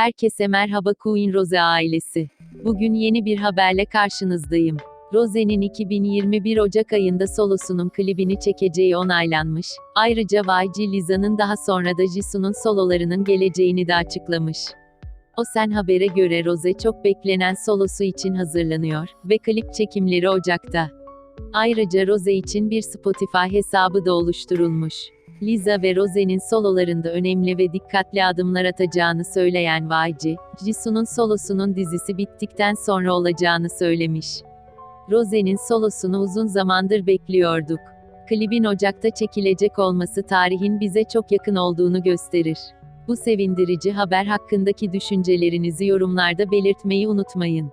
Herkese merhaba Queen Rose ailesi. Bugün yeni bir haberle karşınızdayım. Rose'nin 2021 Ocak ayında solosunun klibini çekeceği onaylanmış. Ayrıca YG Liza'nın daha sonra da Jisoo'nun sololarının geleceğini de açıklamış. O Sen Haber'e göre Rose çok beklenen solosu için hazırlanıyor ve klip çekimleri Ocak'ta. Ayrıca Rose için bir Spotify hesabı da oluşturulmuş. Liza ve Rose'nin sololarında önemli ve dikkatli adımlar atacağını söyleyen YG, Jisoo'nun solosunun dizisi bittikten sonra olacağını söylemiş. Rose'nin solosunu uzun zamandır bekliyorduk. Klibin Ocak'ta çekilecek olması tarihin bize çok yakın olduğunu gösterir. Bu sevindirici haber hakkındaki düşüncelerinizi yorumlarda belirtmeyi unutmayın.